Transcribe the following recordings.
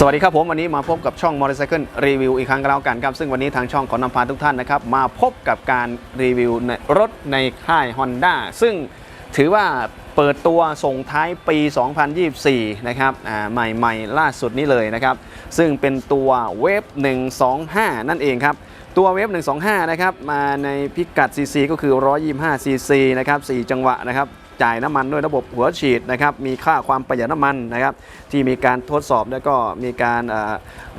สวัสดีครับผม วันนี้มาพบกับช่อง Motorcycle Review อีกครั้งก็แล้วกันครับ ซึ่งวันนี้ทางช่องขอนำพาทุกท่านนะครับ มาพบกับการรีวิวในรถในค่าย Honda ซึ่งถือว่าเปิดตัวส่งท้ายปี 2024 นะครับอ่ใหม่ๆ ล่าสุดนี้เลยนะครับ ซึ่งเป็นตัวเวฟ125 นั่นเองครับ ตัวเวฟ125 นะครับ มาในพิกัด CC ก็คือ 125 CC นะครับ 4 จังหวะนะครับ จ่ายน้ำมันด้วยระบบหัวฉีดนะครับมีค่าความประหยัดน้ำมันนะครับที่มีการทดสอบแล้วก็มีการ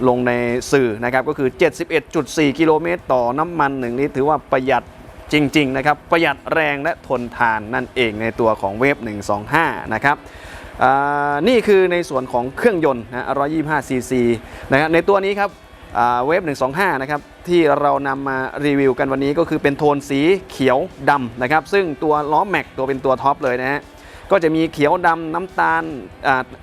ลงในสื่อนะครับก็คือ 71.4 กิโลเมตรต่อน้ำมัน1ลิตรถือว่าประหยัดจริงๆนะครับประหยัดแรงและทนทานนั่นเองในตัวของเวฟ125 นะครับนี่คือในส่วนของเครื่องยนต์นะ125ซีซีนะครับในตัวนี้ครับ เวฟ125 นะครับ ที่เรานำมารีวิวกันวันนี้ก็คือเป็นโทนสีเขียวดำนะครับ ซึ่งตัวล้อแม็กตัวเป็นตัวท็อปเลยนะฮะก็จะมีเขียวดำน้ำตาล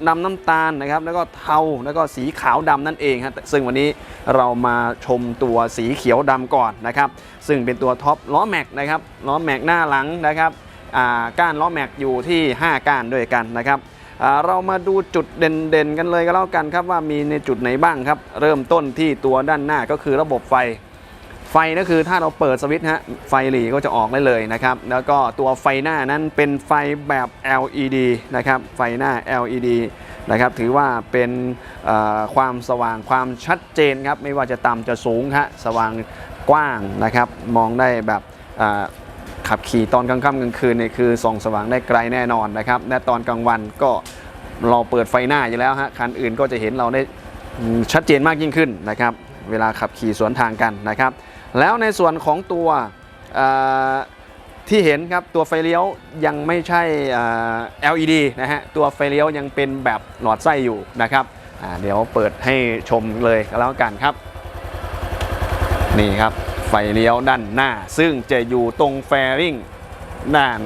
นำน้ำตาลนะครับ แล้วก็เทาแล้วก็สีขาวดำนั่นเองครับซึ่งวันนี้เรามาชมตัวสีเขียวดำก่อนนะครับ ซึ่งเป็นตัวท็อปล้อแม็กนะครับล้อแม็กหน้าหลังนะครับก้านล้อแม็กอยู่ที่ 5 ก้านด้วยกันนะครับ เรามาดูจุดเด่นๆกันเลยก็แล้วกันครับว่ามีในจุดไหนบ้างครับ เริ่มต้นที่ตัวด้านหน้าก็คือระบบไฟ ไฟก็คือถ้าเราเปิดสวิตช์ฮะไฟหลีก็จะออกได้เลยนะครับ แล้วก็ตัวไฟหน้านั้นเป็นไฟแบบ LED นะครับไฟหน้า LED นะครับถือว่าเป็นความสว่างความชัดเจนครับไม่ว่าจะต่ำจะสูงฮะสว่างกว้างนะครับมองได้แบบ ขับขี่ตอนกลางค่ำกลางคืนเนี่ยคือส่องสว่างได้ไกลแน่นอนนะครับและตอนกลางวันก็เราเปิดไฟหน้าอยู่แล้วฮะคันอื่นก็จะเห็นเราได้ชัดเจนมากยิ่งขึ้นนะครับ เวลาขับขี่สวนทางกันนะครับ แล้วในส่วนของตัวที่เห็นครับตัวไฟเลี้ยวยังไม่ใช่ LED นะฮะตัวไฟเลี้ยวยังเป็นแบบหลอดไส้อยู่นะครับเดี๋ยวเปิดให้ชมเลยก็แล้วกันครับ นี่ครับ ไฟเลี้ยวด้านหน้า ซึ่งจะอยู่ตรงแฟริงด้าน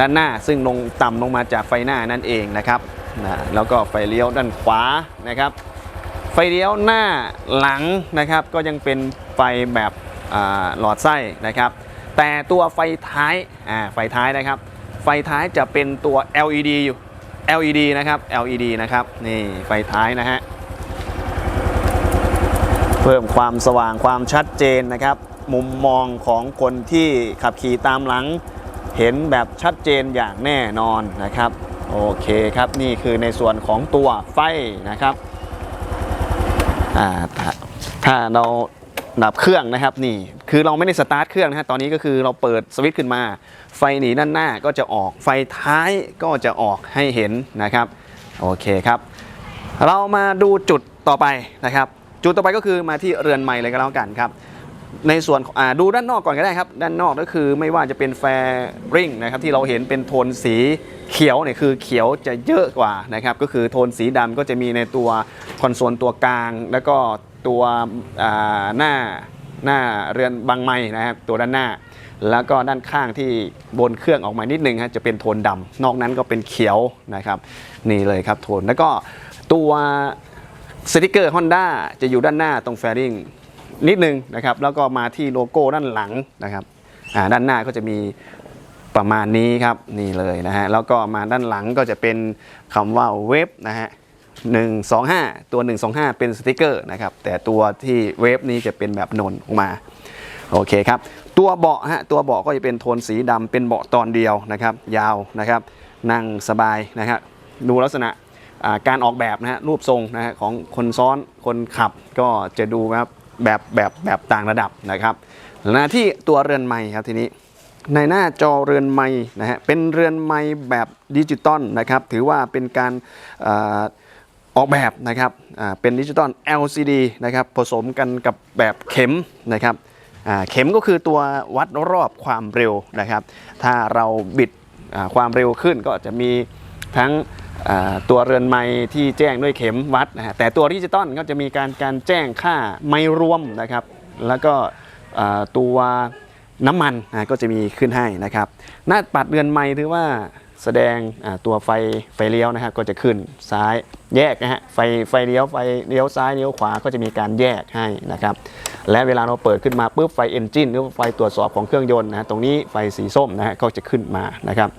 ด้านหน้า ซึ่งลงต่ำลงมาจากไฟหน้านั่นเองนะครับนะแล้วก็ไฟเลี้ยวด้านขวานะครับ ไฟเลี้ยวหน้าหลังนะครับก็ยังเป็นไฟแบบหลอดไส้นะครับ แต่ตัวไฟท้ายไฟท้ายนะครับ ไฟท้ายจะเป็นตัว LED อยู่ LED นะครับ LED นะครับนี่ไฟท้ายนะฮะ เพิ่มความสว่างความชัดเจนนะครับ มุมมองของคนที่ขับขี่ตามหลัง เห็นแบบชัดเจนอย่างแน่นอนนะครับ โอเคครับนี่คือในส่วนของตัวไฟนะครับถ้าถ้าเราดับเครื่องนะครับนี่คือเราไม่ได้สตาร์ทเครื่องนะฮะตอนนี้ก็คือเราเปิดสวิตช์ขึ้นมา ไฟหนีด้านหน้าก็จะออกไฟท้ายก็จะออกให้เห็นนะครับ โอเคครับ เรามาดูจุดต่อไปนะครับ จุดต่อไปก็คือมาที่เรือนไม้เลยก็แล้วกันครับในส่วนดูด้านนอกก่อนก็ได้ครับ ด้านนอกก็คือไม่ว่าจะเป็นแฟริงนะครับที่เราเห็นเป็นโทนสีเขียวเนี่ยคือเขียวจะเยอะกว่านะครับก็คือโทนสีดำก็จะมีในตัวคอนโซลตัวกลาง แล้วก็ตัวหน้าหน้าเรือนบางไม้นะครับตัวด้านหน้า แล้วก็ด้านข้างที่บนเครื่องออกมานิดนึงฮะจะเป็นโทนดำนอกนั้นก็เป็นเขียวนะครับนี่เลยครับโทนแล้วก็ตัว สติกเกอร์ Honda จะอยู่ด้านหน้าตรงแฟริงนิดนึงนะครับ แล้วก็มาที่โลโก้ด้านหลังนะครับด้านหน้าก็จะมีประมาณนี้ครับนี่เลยนะฮะแล้วก็มาด้านหลังก็จะเป็นคำว่าเว็บนะฮะ125 ตัว 125 เป็นสติกเกอร์นะครับ แต่ตัวที่เว็บนี้จะเป็นแบบนนออกมา โอเคครับ ตัวเบาะฮะ ตัวเบาะก็จะเป็นโทนสีดำเป็นเบาะตอนเดียวนะครับ ยาวนะครับ นั่งสบายนะครับ ดูลักษณะ การออกแบบนะฮะรูปทรงนะฮะของคนซ้อนคนขับก็จะดูแบบแบบแบบแบบต่างระดับนะครับหน้าที่ตัวเรือนไม้ครับทีนี้ ในหน้าจอเรือนไม้นะฮะเป็นเรือนไม้แบบดิจิตอลนะครับถือว่าเป็นการออกแบบนะครับเป็นดิจิตอล LCD นะครับผสมกันกับแบบเข็มนะครับเข็มก็คือตัววัดรอบความเร็วนะครับ ถ้าเราบิดความเร็วขึ้นก็จะมีทั้ง ตัวเรือนไม้ที่แจ้งด้วยเข็มวัดนะฮะแต่ตัวดิจิตอลก็จะมีการการแจ้งค่าไม้รวมนะครับ แล้วก็ตัวน้ำมันก็จะมีขึ้นให้นะครับ หน้าปัดเรือนไม้ถือว่าแสดงตัวไฟไฟเลี้ยวนะครับก็จะขึ้นซ้ายแยกนะฮะไฟไฟเลี้ยวไฟเลี้ยวซ้ายเลี้ยวขวาก็จะมีการแยกให้นะครับและเวลาเราเปิดขึ้นมาปุ๊บไฟเอนจินหรือไฟตรวจสอบของเครื่องยนต์นะฮะตรงนี้ไฟสีส้มนะฮะก็จะขึ้นมานะครับ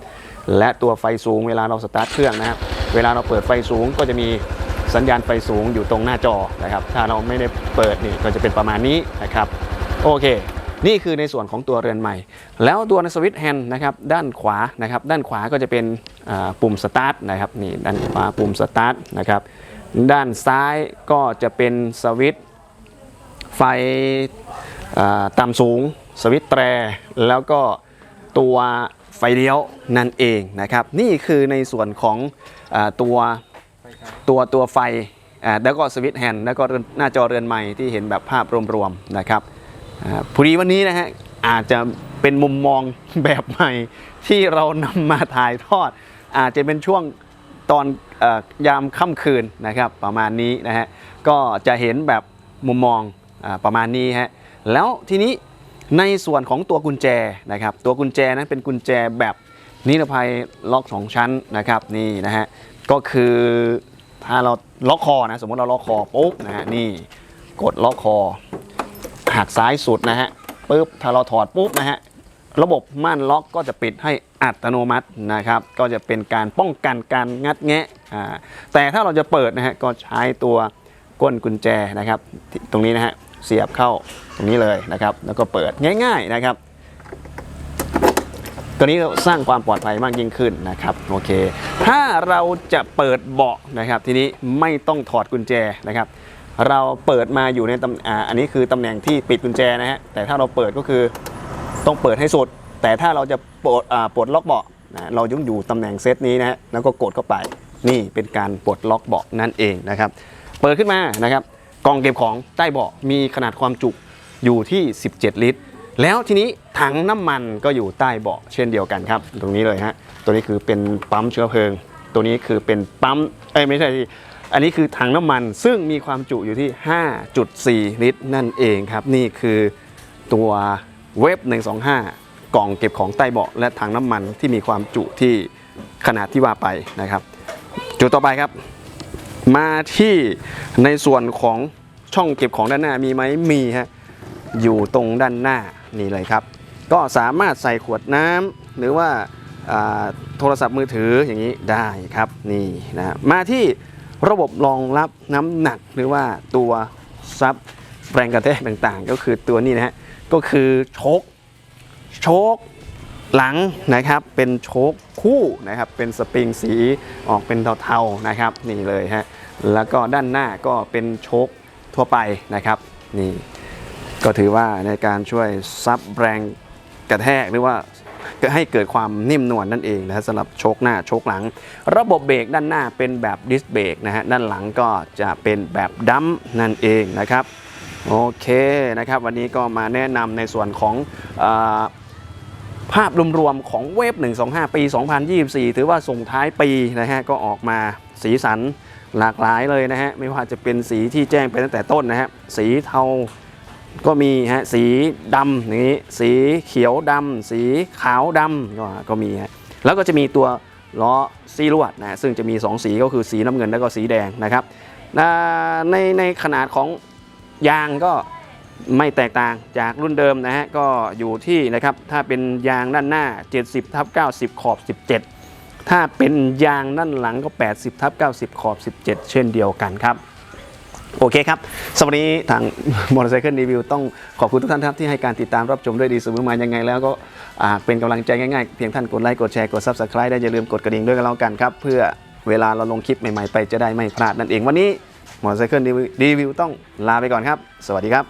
และตัวไฟสูงเวลาเราสตาร์ทเครื่องนะครับเวลาเราเปิดไฟสูงก็จะมีสัญญาณไฟสูงอยู่ตรงหน้าจอนะครับ ถ้าเราไม่ได้เปิดนี่ก็จะเป็นประมาณนี้นะครับโอเค นี่คือในส่วนของตัวเรือนใหม่ แล้วตัวในสวิตช์แฮนด์นะครับด้านขวานะครับด้านขวาก็จะเป็นปุ่มสตาร์ทนะครับนี่ด้านขวาปุ่มสตาร์ทนะครับด้านซ้ายก็จะเป็นสวิตช์ไฟอ่าต่ำสูง สวิตช์แตรแล้วก็ตัว ไฟเลี้ยวนั่นเองนะครับ นี่คือในส่วนของอตัวตัวตัวไฟแล้วก็สวิตช์แฮนด์แล้วก็หน้าจอเรือนใหม่ที่เห็นแบบภาพรวมๆนะครับพอดีวันนี้นะฮะอาจจะเป็นมุมมองแบบใหม่ที่เรานำมาถ่ายทอด อาจจะเป็นช่วงตอนอยามค่ำคืนนะครับ ประมาณนี้นะฮะก็จะเห็นแบบมุมมองอประมาณนี้ฮะแล้วทีนี้ ในส่วนของตัวกุญแจนะครับตัวกุญแจนั้นเป็นกุญแจแบบนิรภัยล็อกสองชั้นนะครับนี่นะฮะก็คือถ้าเราล็อกคอนะสมมติเราล็อกคอปุ๊บนะฮะนี่กดล็อกคอหักซ้ายสุดนะฮะปุ๊บถ้าเราถอดปุ๊บนะฮะระบบม่านล็อกก็จะปิดให้อัตโนมัตินะครับ ก็จะเป็นการป้องกันการงัดแงะอ่าแต่ถ้าเราจะเปิดนะฮะก็ใช้ตัวก้นกุญแจนะครับ ตรงนี้นะฮะ เสียบเข้าตรงนี้เลยนะครับ แล้วก็เปิดง่าย ๆนะครับ ตัวนี้สร้างความปลอดภัยมากยิ่งขึ้นนะครับโอเค ถ้าเราจะเปิดเบาะนะครับ ทีนี้ไม่ต้องถอดกุญแจนะครับ เราเปิดมาอยู่ในตำอ่าอันนี้คือตำแหน่งที่ปิดกุญแจนะฮะแต่ถ้าเราเปิดก็คือต้องเปิดให้สุด แต่ถ้าเราจะปลดอ่าปลดล็อกเบาะนะเรายังอยู่ตำแหน่งเซตนี้นะฮะแล้วก็กดเข้าไปนี่เป็นการปลดล็อกเบาะนั่นเองนะครับ เปิดขึ้นมานะครับ กล่องเก็บของใต้เบาะมีขนาดความจุอยู่ที่ 17 ลิตร แล้วทีนี้ถังน้ำมันก็อยู่ใต้เบาะเช่นเดียวกันครับ ตรงนี้เลยฮะตัวนี้คือเป็นปั๊มเชื้อเพลิง ตัวนี้คือเป็นปั๊มเอ้ยไม่ใช่อันนี้คือถังน้ำมันซึ่งมีความจุอยู่ที่ 5.4 ลิตร นั่นเองครับ นี่คือตัวเว็บ 125 กล่องเก็บของใต้เบาะและถังน้ำมันที่มีความจุที่ขนาดที่ว่าไปนะครับ จุดต่อไปครับ มาที่ในส่วนของช่องเก็บของด้านหน้ามีไหมมีฮะอยู่ตรงด้านหน้านี่เลยครับ ก็สามารถใส่ขวดน้ำหรือว่าโทรศัพท์มือถืออย่างนี้ได้ครับนี่นะมาที่ระบบรองรับน้ำหนักหรือว่าตัวซับแรงกระแทกต่างๆ ก็คือตัวนี้นะฮะก็คือโชคโชค หลังนะครับเป็นโชคคู่นะครับเป็นสปริงสีออกเป็นเทาๆนะครับนี่เลยฮะแล้วก็ด้านหน้าก็เป็นโชคทั่วไปนะครับนี่ก็ถือว่าในการช่วยซับแรงกระแทกหรือว่าให้เกิดความนิ่มนวลนั่นเองนะฮะสำหรับโชคหน้าโชคหลัง ระบบเบรกด้านหน้าเป็นแบบดิสเบรกนะฮะด้านหลังก็จะเป็นแบบดัมป์นั่นเองนะครับโอเคนะครับ วันนี้ก็มาแนะนำในส่วนของอ ภาพรวมๆของเว็บ125 ปี 2024 ถือว่าส่งท้ายปีนะฮะก็ออกมาสีสันหลากหลายเลยนะฮะไม่ว่าจะเป็นสีที่แจ้งไปตั้งแต่ต้นนะฮะสีเทาก็มีฮะสีดำอย่างนี้ สีเขียวดำสีขาวดำก็ก็มีฮะแล้วก็จะมีตัวล้อซีลวดนะฮะซึ่งจะมี 2 สีก็คือสีน้ำเงินแล้วก็สีแดงนะครับในในขนาดของยางก็ ไม่แตกต่างจากรุ่นเดิมนะฮะก็อยู่ที่นะครับถ้าเป็นยางด้านหน้า 70ทับ90 ขอบ 17 ถ้าเป็นยางด้านหลังก็ 80ทับ90 ขอบ 17 เช่นเดียวกันครับโอเคครับสำหรับนี้ทางมอเตอร์ไซค์รีวิวต้องขอบคุณทุกท่านครับที่ให้การติดตามรับชมด้วยดีเสมอมายังไง แล้วก็เป็นกำลังใจง่ายๆ เพียงท่านกดไลค์ กดแชร์ กด Subscribe ได้อย่าลืมกดกระดิ่งด้วยกันแล้วกันครับ เพื่อเวลาเราลงคลิปใหม่ๆ ไปจะได้ไม่พลาดนั่นเองวันนี้มอเตอร์ไซค์รีวิวต้องลาไปก่อนครับ สวัสดีครับ